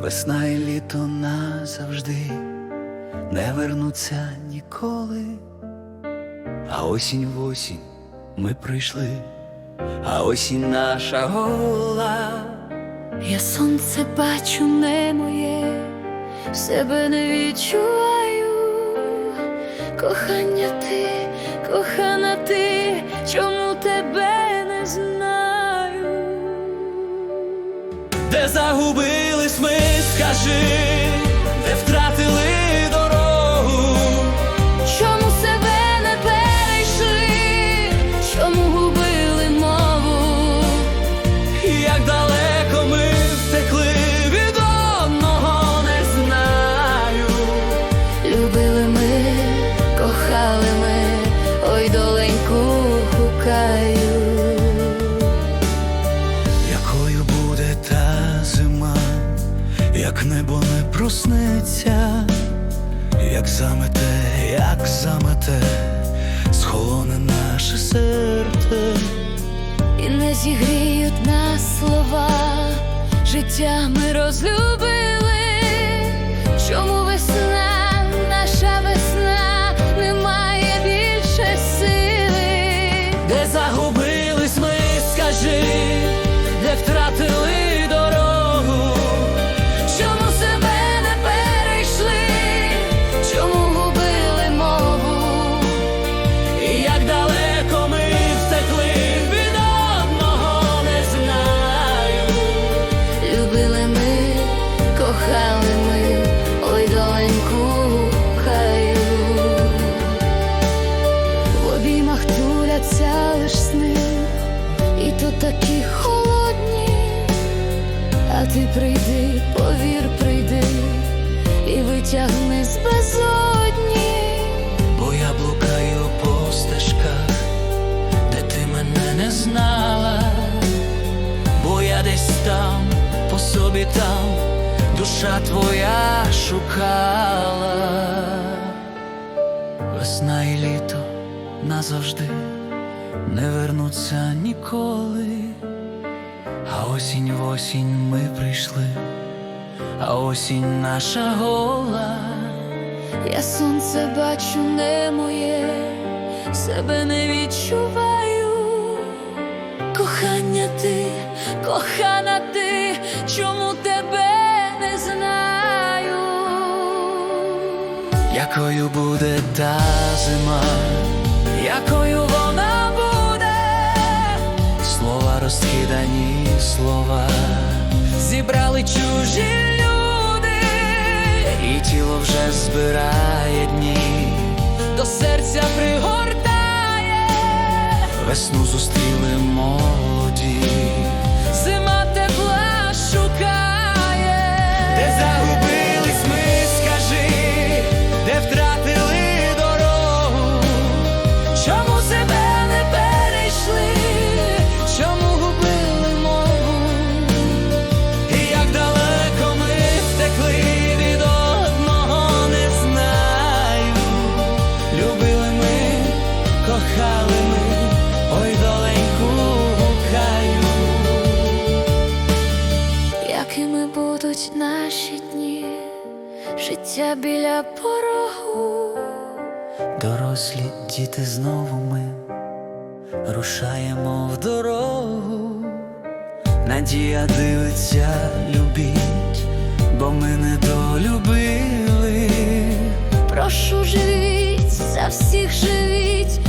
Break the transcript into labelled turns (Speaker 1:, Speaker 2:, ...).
Speaker 1: Весна і літо назавжди не вернуться ніколи, а осінь в осінь ми прийшли, а осінь наша гола.
Speaker 2: Я сонце бачу не моє, себе не відчуваю. Кохання ти, кохана ти, чому тебе не знаю?
Speaker 1: Де загубились ми, 是 замете, як замете, схолоне наше серце.
Speaker 2: І не зігріють нас слова, життя ми розлюбили. Чому прийди, повір, прийди, і витягни з безодні.
Speaker 1: Бо я блукаю по стежках, де ти мене не знала, бо я десь там, по собі там, душа твоя шукала. Весна і літо назавжди не вернуться ніколи, а осінь в осінь ми прийшли, а осінь наша гола.
Speaker 2: Я сонце бачу не моє, себе не відчуваю. Кохання ти, кохана ти, чому тебе не знаю?
Speaker 1: Якою буде та зима, якою розкидані слова, зібрали чужі люди, і тіло вже збирає дні, до серця пригортає, весну зустріли молоді,
Speaker 2: будуть наші дні, життя біля порогу.
Speaker 1: Дорослі діти знову ми рушаємо в дорогу. Надія дивиться, любіть, бо ми не долюбили.
Speaker 2: Прошу живіть, за всіх живіть,